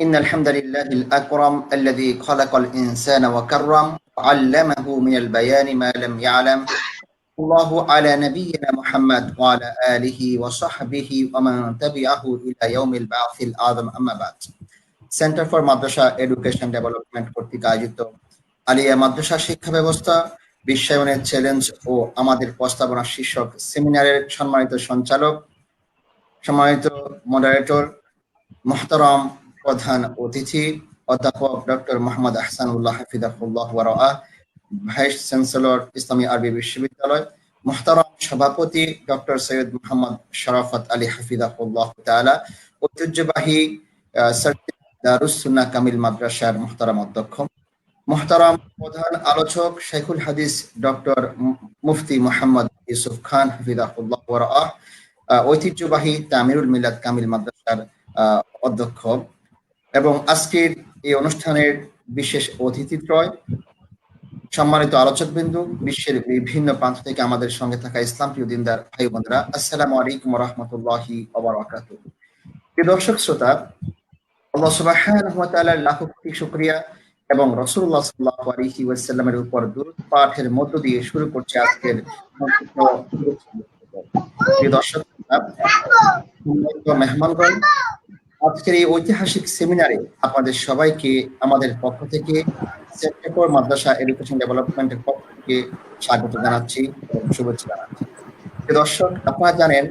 إن الحمد لله الأكرم الذي خلق الإنسان وكرم وعلمه من البيان ما لم يعلم الله على نبينا محمد وعلى آله وصحبه ومن تبعه إلى يوم البعث الأعظم أما بعد centre for madrasa education development কর্তৃক আয়োজিত আলিয়া মাদ্রাসা শিক্ষা ব্যবস্থা বিশ্বায়নের চ্যালেঞ্জ ও আমাদের প্রস্তাবনা শীর্ষক সেমিনারের সম্মানিত সঞ্চালক সম্মানিত মডারেটর মোহতারাম প্রধান অতিথি অধ্যাপক ডক্টর মোহাম্মদ আহসানুল্লাহ হাফিদাহুল্লাহ ওয়ারা ভাইস চ্যান্সেলর ইসলামী আরবি বিশ্ববিদ্যালয়, মোহতারাম সভাপতি ডক্টর সৈয়দ মোহাম্মদ শরাফত আলী হাফিদাহুল্লাহ তাআলা, ঐতিহ্যবাহী দারুসুন্নাহ কামিল মাদ্রাসার মোহতারাম অধ্যক্ষ, মোহতারাম প্রধান আলোচক শেখুল হাদিস ডক্টর মুফতি মোহাম্মদ ইউসুফ খান হাফিদাহুল্লাহ ওয়ারা ঐতিহ্যবাহী তামিরুল মিলাদ কামিল মাদ্রাসার অধ্যক্ষ। এবং আজকের এই অনুষ্ঠানের বিশেষ অতিথিত্রয় সম্মানিত আলোচক বিন্দু বিশ্বের বিভিন্ন প্রান্ত থেকে আমাদের সঙ্গে থাকা ইসলাম প্রিয় দিনদার ভাই বোনেরা, আসসালামু আলাইকুম রহমতুল্লাহি প্রিয় দর্শক শ্রোতা, আল্লাহ সুবহানাহু ওয়া তাআলার লাখ কোটি শুকরিয়া এবং রাসূলুল্লাহ সাল্লাল্লাহু আলাইহি ওয়াসাল্লামের উপর দরুদ পাঠের মধ্য দিয়ে শুরু করছে আজকের প্রিয় দর্শক মেহমানগণ আজকের এই ঐতিহাসিক সেমিনারে আপনাদের সবাইকে, আমাদের পক্ষ থেকে সেপ্টেম্বর মাদ্রাসা এডুকেশন ডেভেলপমেন্টের পক্ষ থেকে স্বাগত জানাচ্ছি এবং শুভেচ্ছা জানাচ্ছি। দর্শক, আপনারা জানেন,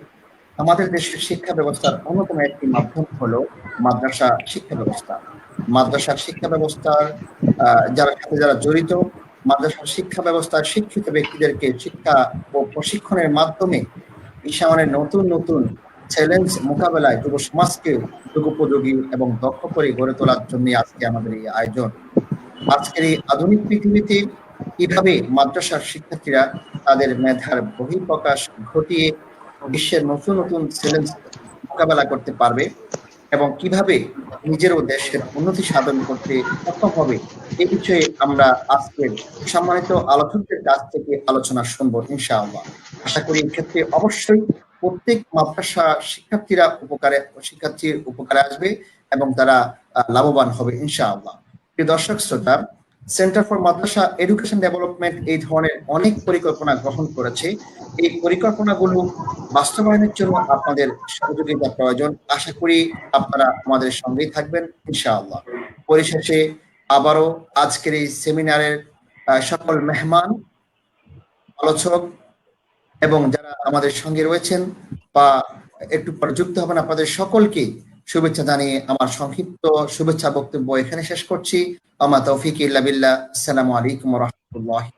আমাদের দেশের শিক্ষা ব্যবস্থার অন্যতম একটি মাধ্যম হলো মাদ্রাসা শিক্ষা ব্যবস্থা। মাদ্রাসা শিক্ষা ব্যবস্থার যারা সাথে যারা জড়িত মাদ্রাসার শিক্ষা ব্যবস্থার শিক্ষিত ব্যক্তিদেরকে শিক্ষা ও প্রশিক্ষণের মাধ্যমে ইসামানের নতুন নতুন চ্যালেঞ্জ মোকাবেলায় যুব সমাজকে যুগোপযোগী এবং দক্ষ করে গড়ে তোলার জন্য আজকে আমাদের এই আয়োজন। আজকের এই আধুনিক পৃথিবীতে কীভাবে মাদ্রাসার শিক্ষার্থীরা তাদের মেধার বহিঃপ্রকাশ ঘটিয়ে বিশ্বের নতুন নতুন চ্যালেঞ্জ মোকাবেলা করতে পারবে এবং কীভাবে নিজের ও দেশের উন্নতি সাধন করতে সক্ষম হবে এ বিষয়ে আমরা আজকের সম্মানিত আলোচকদের কাছ থেকে আলোচনা শুনব ইনশাআল্লাহ। আশা করি এক্ষেত্রে অবশ্যই প্রত্যেক মাদ্রাসা শিক্ষার্থীরা উপকারে, শিক্ষার্থীর উপকারে আসবে এবং তারা লাভবান হবে, ইনশাআল্লাহ। দর্শক, শ্রোতা centre for madrasa education development এই ধরনের অনেক পরিকল্পনা গ্রহণ করেছে। এই পরিকল্পনাগুলো বাস্তবায়নের জন্য আপনাদের সহযোগিতা প্রয়োজন। আশা করি আপনারা আমাদের সঙ্গেই থাকবেন, ইনশাআল্লাহ। পরিশেষে আবারও আজকের এই সেমিনারের সকল মেহমান, আলোচক এবং যারা আমাদের সঙ্গে রয়েছেন বা একটু পরে যুক্ত হবেন, আপনাদের সকলকে শুভেচ্ছা জানিয়ে আমার সংক্ষিপ্ত শুভেচ্ছা বক্তব্য এখানে শেষ করছি। আমার তৌফিক ইল্লা বিল্লাহ। আসসালামু আলাইকুম রাহমাতুল্লাহি